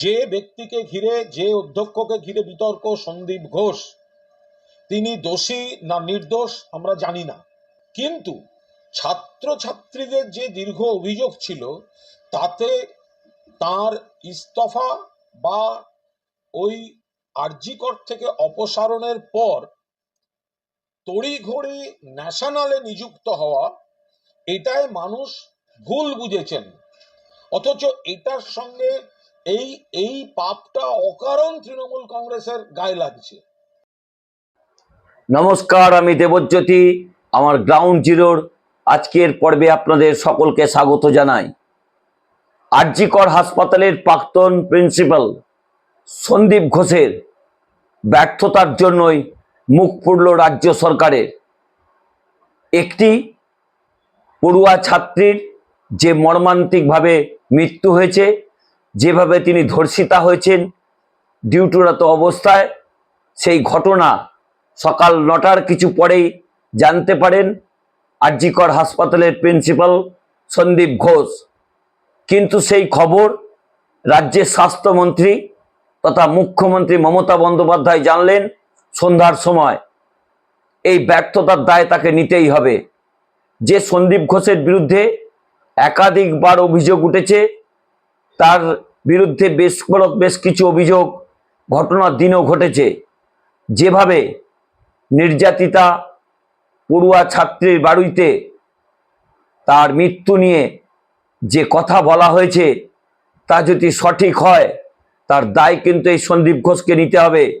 যে ব্যক্তিকে ঘিরে, যে অধ্যক্ষকে ঘিরে বিতর্ক সন্দীপ ঘোষ, তিনি দোষী না নির্দোষ আমরা জানি না। কিন্তু ছাত্রছাত্রীদের যে দীর্ঘ অভিযোগ ছিল, তাতে তার ইস্তফা বা ওই আরজিকর থেকে অপসারণের পর তড়িঘড়ি ন্যাশনালে নিযুক্ত হওয়া, এটাই মানুষ ভুল বুঝেছেন। অথচ এটার সঙ্গে এই এই পাপটা অকারণ তৃণমূল কংগ্রেসের গায়ে লাগছে। নমস্কার, আমি দেবজ্যোতি, আমার গ্রাউন্ড জিরোর আজকের পর্বে আপনাদের সকলকে স্বাগত জানাই। আরজিকর হাসপাতালের প্রাক্তন প্রিন্সিপাল সন্দীপ ঘোষের ব্যর্থতার জন্যই মুখ পুড়ল রাজ্য সরকারের। একটি পড়ুয়া ছাত্রীর যে মর্মান্তিকভাবে মৃত্যু হয়েছে যেভাবে তিনি ধর্ষিতা হয়েছেন ডিউটিরত অবস্থায়, সেই ঘটনা সকাল নটার কিছু পরেই জানতে পারেন আরজিকর হাসপাতালের প্রিন্সিপাল সন্দীপ ঘোষ। কিন্তু সেই খবর রাজ্যের স্বাস্থ্যমন্ত্রী তথা মুখ্যমন্ত্রী মমতা বন্দ্যোপাধ্যায় জানলেন সন্ধ্যার সময়। এই ব্যর্থতার দায় তাকে নিতেই হবে। যে সন্দীপ ঘোষের বিরুদ্ধে একাধিকবার অভিযোগ উঠেছে তার বিরুদ্ধে বেশ বড়- বেশ কিছু অভিযোগ, ঘটনার দিনও ঘটেছে। যেভাবে নির্যাতিতা পড়ুয়া ছাত্রীর বাড়িতে তার মৃত্যু নিয়ে যে কথা বলা হয়েছে, তা যদি সঠিক হয়, তার দায় কিন্তু এই সন্দীপ ঘোষকে নিতে হবে।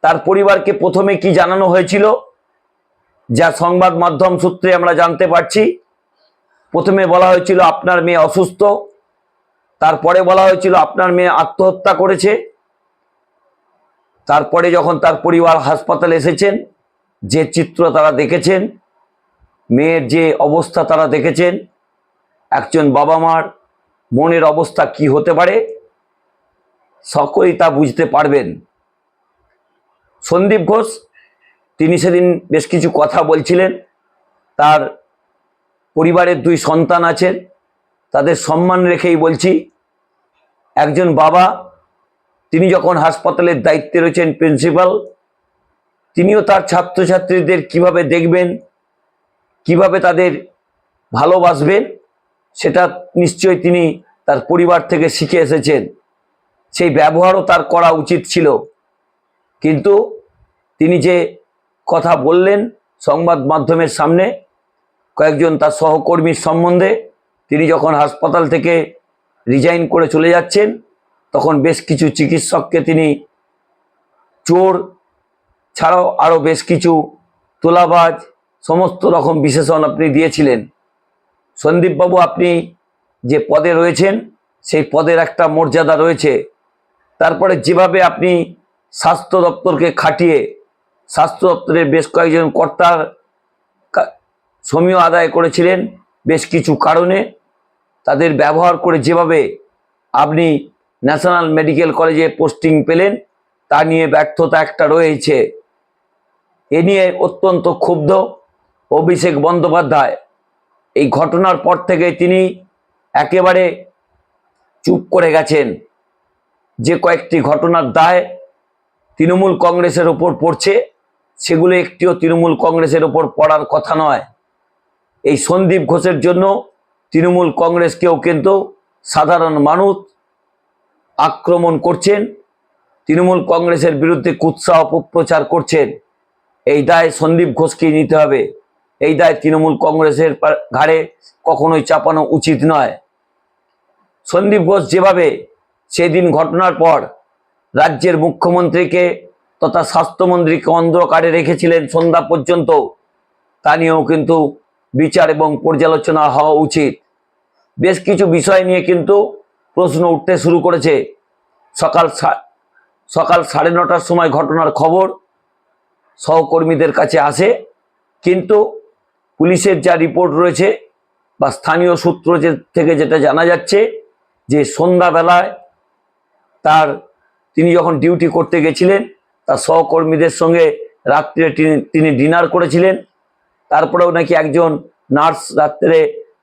তার পরিবারকে প্রথমে কি জানানো হয়েছিল, যা সংবাদ মাধ্যম সূত্রে আমরা জানতে পারছি। প্রথমে বলা হয়েছিল, আপনার মেয়ে অসুস্থ। তারপরে বলা হয়েছিল, আপনার মেয়ে আত্মহত্যা করেছে। তারপরে যখন তার পরিবার হাসপাতালে এসেছেন, যে চিত্র তারা দেখেছেন, মেয়ের যে অবস্থা তারা দেখেছেন, একজন বাবা মার মনের অবস্থা কি হতে পারে, সকলেই তা বুঝতে পারবেন। সন্দীপ ঘোষ, তিনি সেদিন বেশ কিছু কথা বলছিলেন। তার পরিবারের দুই সন্তান আছেন। তাদের সম্মান রেখেই বলছি, একজন বাবা, তিনি যখন হাসপাতালের দায়িত্বে রয়েছেন প্রিন্সিপাল, তিনিও তার ছাত্রছাত্রীদের কীভাবে দেখবেন, কীভাবে তাদের ভালোবাসবেন, সেটা নিশ্চয়ই তিনি তার পরিবার থেকে শিখে এসেছেন। সেই ব্যবহারও তার করা উচিত ছিল। কিন্তু তিনি যে কথা বললেন সংবাদ মাধ্যমের সামনে, কয়েকজন তার সহকর্মীর সম্বন্ধে তিনি যখন হাসপাতাল থেকে রিজাইন করে চলে যাচ্ছেন, তখন বেশ কিছু চিকিৎসককে তিনি চোর ছাড়াও আরও বেশ কিছু তোলাবাজ, সমস্ত রকম বিশেষণ আপনি দিয়েছিলেন। সন্দীপবাবু, আপনি যে পদে রয়েছেন, সেই পদের একটা মর্যাদা রয়েছে। তারপরে যেভাবে আপনি স্বাস্থ্য দপ্তরকে খাটিয়ে, স্বাস্থ্য দপ্তরের বেশ কয়েকজন কর্তার সমীহ আদায় করেছিলেন, বেশ কিছু কারণে তাদের ব্যবহার করে যেভাবে আপনি ন্যাশনাল মেডিকেল কলেজে পোস্টিং পেলেন, তা নিয়ে ব্যর্থতা একটা রয়েছে। এ নিয়ে অত্যন্ত ক্ষুব্ধ অভিষেক বন্দ্যোপাধ্যায়। এই ঘটনার পর থেকে তিনি একেবারে চুপ করে গেছেন। যে কয়েকটি ঘটনার দায় তৃণমূল কংগ্রেসের ওপর পড়ছে, সেগুলো একটিও তৃণমূল কংগ্রেসের ওপর পড়ার কথা নয়। এই সন্দীপ ঘোষের জন্য তৃণমূল কংগ্রেসকেও কিন্তু সাধারণ মানুষ আক্রমণ করছেন, তৃণমূল কংগ্রেসের বিরুদ্ধে কুৎসাহ অপপ্রচার করছেন। এই দায় সন্দীপ ঘোষকে নিতে হবে। এই দায় তৃণমূল কংগ্রেসের ঘাড়ে কখনোই চাপানো উচিত নয়। সন্দীপ ঘোষ যেভাবে সেদিন ঘটনার পর রাজ্যের মুখ্যমন্ত্রীকে তথা স্বাস্থ্যমন্ত্রীকে অন্ধকারে রেখেছিলেন সন্ধ্যা পর্যন্ত, তা নিয়েও কিন্তু বিচার এবং পর্যালোচনা হওয়া উচিত। বেশ কিছু বিষয় নিয়ে কিন্তু প্রশ্ন উঠতে শুরু করেছে। সকাল সকাল সাড়ে নটার সময় ঘটনার খবর সহকর্মীদের কাছে আসে। কিন্তু পুলিশের যা রিপোর্ট রয়েছে বা স্থানীয় সূত্র থেকে যেটা জানা যাচ্ছে যে সন্ধ্যাবেলায় তার, তিনি যখন ডিউটি করতে গেছিলেন, তার সহকর্মীদের সঙ্গে রাত্রে তিনি ডিনার করেছিলেন। তারপরেও নাকি একজন নার্স রাত্রে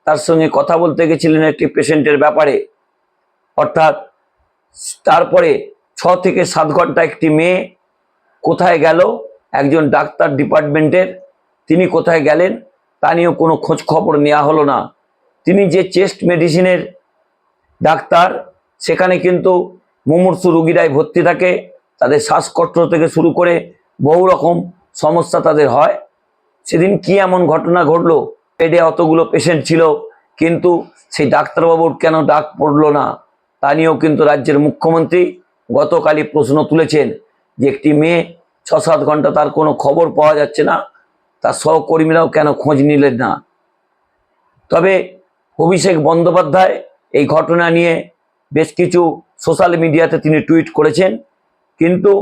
তার সঙ্গে কথা বলতে গেছিলেন একটি পেশেন্টের ব্যাপারে। অর্থাৎ তারপরে ছ থেকে সাত ঘণ্টা একটি মেয়ে কোথায় গেল, একজন ডাক্তার ডিপার্টমেন্টের, তিনি কোথায় গেলেন, তা নিয়েও কোনো খোঁজ খবর নেওয়া হলো না। তিনি যে চেস্ট মেডিসিনের ডাক্তার, সেখানে কিন্তু মুমূর্ষু রুগীরাই ভর্তি থাকে, তাদের শ্বাসকষ্ট থেকে শুরু করে বহু রকম সমস্যা তাদের হয়। সেদিন কি এমন ঘটনা ঘটলো? বেডে অতগুলো পেশেন্ট ছিল, কিন্তু সেই ডাক্তারবাবুর কেন ডাক পড়ল না? তা নিয়েও কিন্তু রাজ্যের মুখ্যমন্ত্রী গতকালই প্রশ্ন তুলেছেন যে একটি মেয়ে ছ সাত ঘণ্টা তার কোনো খবর পাওয়া যাচ্ছে না তার সহকর্মীরাও কেন খোঁজ নিলেন না? তবে অভিষেক বন্দ্যোপাধ্যায় এই ঘটনা নিয়ে বেশ কিছু সোশ্যাল মিডিয়াতে তিনি টুইট করেছেন, কিন্তু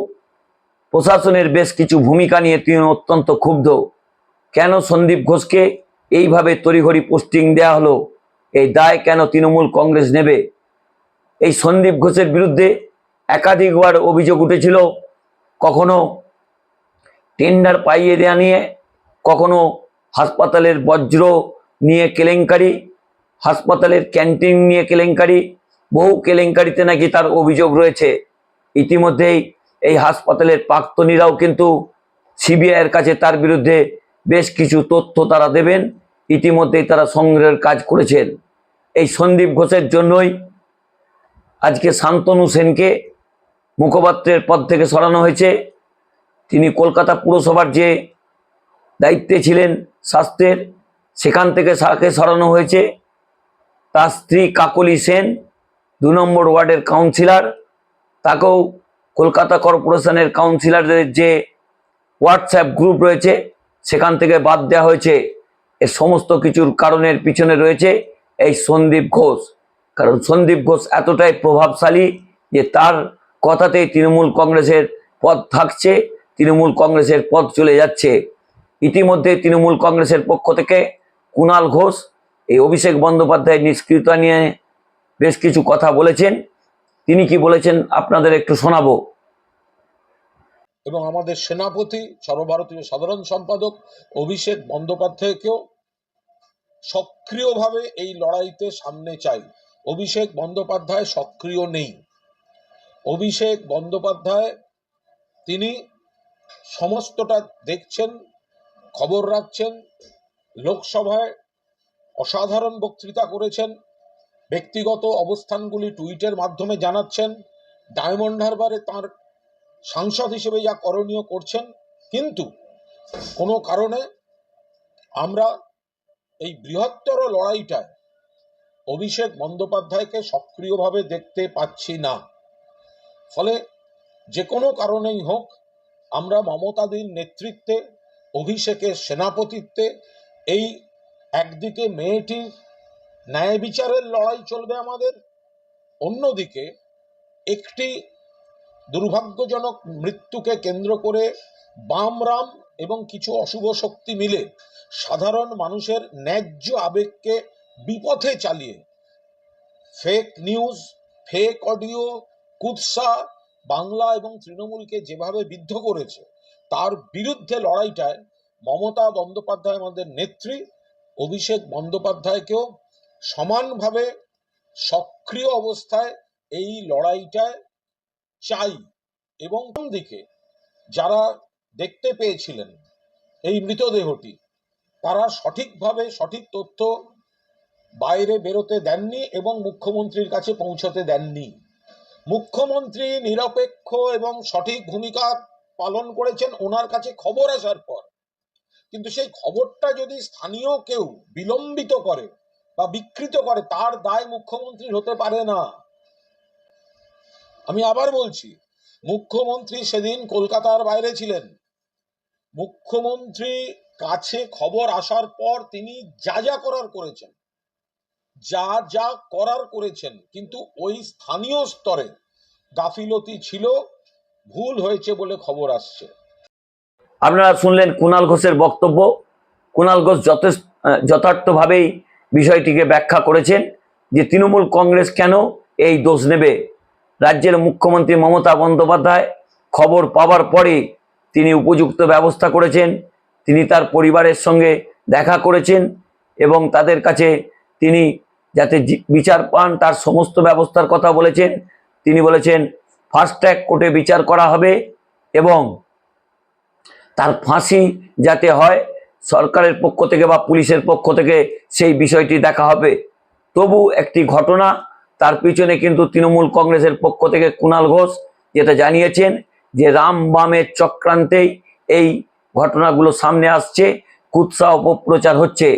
প্রশাসনের বেশ কিছু ভূমিকা নিয়ে তিনি অত্যন্ত ক্ষুব্ধ। কেন সন্দীপ ঘোষকে এইভাবে তড়িঘড়ি পোস্টিং দেওয়া হলো। এই দায় কেন তৃণমূল কংগ্রেস নেবে? এই সন্দীপ ঘোষের বিরুদ্ধে একাধিকবার অভিযোগ উঠেছিল। কখনো টেন্ডার পাইয়ে দেওয়া নিয়ে, কখনো হাসপাতালের বজ্র নিয়ে কেলেঙ্কারি, হাসপাতালের ক্যান্টিন নিয়ে কেলেঙ্কারি, বহু কেলেঙ্কারিতে নাকি তার অভিযোগ রয়েছে। ইতিমধ্যেই এই হাসপাতালের প্রাক্তনীরাও কিন্তু সিবিআইয়ের কাছে তার বিরুদ্ধে বেশ কিছু তথ্য তারা দেবেন। ইতিমধ্যেই তারা সংগ্রহের কাজ করেছেন। এই সন্দীপ ঘোষের জন্যই আজকে শান্তনু সেনকে মুখপাত্রের পদ থেকে সরানো হয়েছে। তিনি কলকাতা পুরসভার যে দায়িত্বে ছিলেন স্বাস্থ্যের, সেখান থেকে তাকে সরানো হয়েছে। তার স্ত্রী কাকলি সেন, দু নম্বর ওয়ার্ডের কাউন্সিলর, তাকেও কলকাতা কর্পোরেশনের কাউন্সিলরদের যে হোয়াটসঅ্যাপ গ্রুপ রয়েছে সেখান থেকে বাদ দেওয়া হয়েছে। এ সমস্ত কিছুর কারণের পিছনে রয়েছে এই সন্দীপ ঘোষ। কারণ সন্দীপ ঘোষ এতটাই প্রভাবশালী যে তার কথাতেই তৃণমূল কংগ্রেসের পদ থাকছে, তৃণমূল কংগ্রেসের পদ চলে যাচ্ছে। ইতিমধ্যে তৃণমূল কংগ্রেসের পক্ষ থেকে কুণাল ঘোষ, এই অভিষেক বন্দ্যোপাধ্যায়ের নিষ্ক্রিয়তা নিয়ে বেশ কিছু কথা বলেছেন। তিনি কি বলেছেন আপনাদের একটু শোনাবো। এবং আমাদের সেনাপতি, সর্বভারতীয় সাধারণ সম্পাদক অভিষেক বন্দ্যোপাধ্যায়কেও সক্রিয়ভাবে এই লড়াইতে সামনে চাই। অভিষেক বন্দ্যোপাধ্যায় সক্রিয় নেই। অভিষেক বন্দ্যোপাধ্যায়, তিনি সমস্তটা দেখছেন, খবর রাখছেন, লোকসভায় অসাধারণ বক্তৃতা করেছেন, ব্যক্তিগত অবস্থানগুলি টুইটের মাধ্যমে জানাচ্ছেন, ডায়মন্ড হারবারে তার সাংসদ হিসেবে যা করণীয় করছেন, কিন্তু কোনো কারণে আমরা এই বৃহত্তর লড়াইটায় অভিষেক বন্দ্যোপাধ্যায়কে সক্রিয়ভাবে দেখতে পাচ্ছি না। ফলে যে কোনো কারণেই হোক, আমরা মমতাদির নেতৃত্বে, অভিষেকের সেনাপতিত্বে, এই একদিকে মেয়েটির ন্যায় বিচারের লড়াই চলবে আমাদের, অন্যদিকে একটি দুর্ভাগ্যজনক মৃত্যুকে কেন্দ্র করে বামরাম এবং কিছু অশুভ শক্তি মিলে সাধারণ মানুষের ন্যায্য আবেগকে বিপথে চালিয়ে ফেক নিউজ ফেক অডিও কুৎসা, বাংলা এবং তৃণমূলকে যেভাবে বিদ্ধ করেছে, তার বিরুদ্ধে লড়াইটায় মমতা বন্দ্যোপাধ্যায় আমাদের নেত্রী, অভিষেক বন্দ্যোপাধ্যায়কেও সমানভাবে সক্রিয় অবস্থায় এই লড়াইটায় চাই এবং কোন দিকে? যারা দেখতে পেয়েছিলেন এই মৃতদেহটি, তারা সঠিকভাবে সঠিক তথ্য বাইরে বেরোতে দেননি এবং মুখ্যমন্ত্রীর কাছে পৌঁছতে দেননি। মুখ্যমন্ত্রী নিরপেক্ষ এবং সঠিক ভূমিকা পালন করেছেন ওনার কাছে খবর আসার পর। কিন্তু সেই খবরটা যদি স্থানীয় কেউ বিলম্বিত করে বা বিকৃত করে, তার দায় মুখ্যমন্ত্রীর হতে পারে না। আমি আবার বলছি, মুখ্যমন্ত্রী সেদিন কলকাতার বাইরে ছিলেন। মুখ্যমন্ত্রী কাছে খবর আসার পর তিনি যা যা করার করেছেন, যা যা করার করেছেন, কিন্তু ওই স্থানীয় স্তরে গাফিলতি ছিল, ভুল হয়েছে বলে খবর আসছে। আপনারা শুনলেন কুণাল ঘোষের বক্তব্য। কুণাল ঘোষ যথেষ্ট, যথার্থভাবেই বিষয়টিকে ব্যাখ্যা করেছেন যে তৃণমূল কংগ্রেস কেন এই দোষ নেবে রাজ্যের মুখ্যমন্ত্রী মমতা বন্দ্যোপাধ্যায় খবর পাওয়ার পরে তিনি উপযুক্ত ব্যবস্থা করেছেন। তিনি তার পরিবারের সঙ্গে দেখা করেছেন এবং তাদের কাছে তিনি যাতে বিচার পান, তার সমস্ত ব্যবস্থার কথা বলেছেন। তিনি বলেছেন, ফাস্ট ট্র্যাক কোর্টে বিচার করা হবে এবং তার ফাঁসি যাতে হয়, সরকারের পক্ষ থেকে বা পুলিশের পক্ষ থেকে সেই বিষয়টি দেখা হবে। তবু একটি ঘটনা তার পিছনে কিন্তু তৃণমূল কংগ্রেসের পক্ষ থেকে কুণাল ঘোষ, যেটা জানিয়েছেন যে রাম বামের চক্রান্তেই এই ঘটনাগুলো সামনে আসছে, কুৎসা অপপ্রচার হচ্ছে।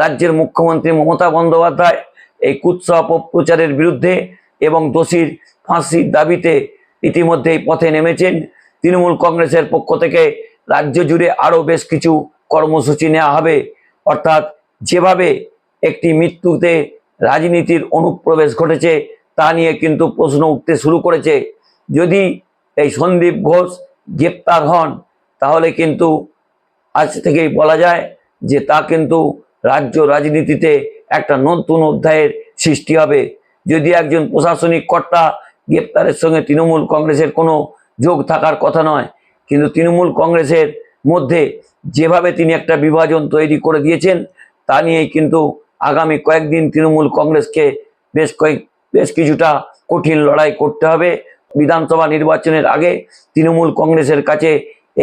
রাজ্যের মুখ্যমন্ত্রী মমতা বন্দ্যোপাধ্যায় এই কুৎসা অপপ্রচারের বিরুদ্ধে এবং দোষীর ফাঁসির দাবিতে ইতিমধ্যেই পথে নেমেছেন। তৃণমূল কংগ্রেসের পক্ষ থেকে রাজ্য জুড়ে আরও বেশ কিছু কর্মসূচি নেওয়া হবে। অর্থাৎ যেভাবে একটি মৃত্যুতে রাজনীতির অনুপ্রবেশ ঘটেছে, তা নিয়ে কিন্তু প্রশ্ন উঠতে শুরু করেছে। যদি এই সন্দীপ ঘোষ গ্রেপ্তার হন, তাহলে কিন্তু আজ থেকেই বলা যায় যে তা কিন্তু রাজ্য রাজনীতিতে একটা নতুন অধ্যায়ের সৃষ্টি হবে। যদি একজন প্রশাসনিক কর্তা গ্রেপ্তারের সঙ্গে তৃণমূল কংগ্রেসের কোনো যোগ থাকার কথা নয়, কিন্তু তৃণমূল কংগ্রেসের মধ্যে যেভাবে তিনি একটা বিভাজন তৈরি করে দিয়েছেন, তা নিয়েই কিন্তু আগামী কয়েকদিন তৃণমূল কংগ্রেসকে বেশ কয়েক, বেশ কিছুটা কঠিন লড়াই করতে হবে। বিধানসভা নির্বাচনের আগে তৃণমূল কংগ্রেসের কাছে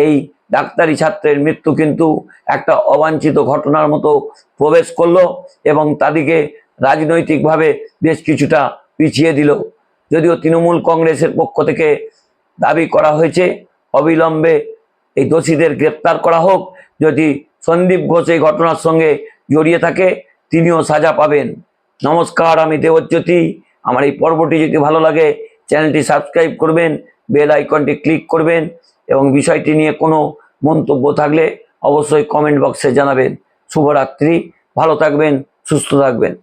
এই ডাক্তারি ছাত্রের মৃত্যু কিন্তু একটা অবাঞ্ছিত ঘটনার মতো প্রবেশ করল এবং তাদেরকে রাজনৈতিকভাবে বেশ কিছুটা পিছিয়ে দিল। যদিও তৃণমূল কংগ্রেসের পক্ষ থেকে দাবি করা হয়েছে, অবিলম্বে এই দোষীদের গ্রেপ্তার করা হোক। যদি সন্দীপ ঘোষ এই ঘটনার সঙ্গে জড়িয়ে থাকে তিনিও সাজা পাবেন। নমস্কার, আমি দেবজ্যোতি। আমার এই পর্বটি যদি ভালো লাগে, চ্যানেলটি সাবস্ক্রাইব করবেন, বেল আইকনটি ক্লিক করবেন এবং বিষয়টি নিয়ে কোনো মন্তব্য থাকলে অবশ্যই কমেন্ট বক্সে জানাবেন। শুভরাত্রি, ভালো থাকবেন, সুস্থ থাকবেন।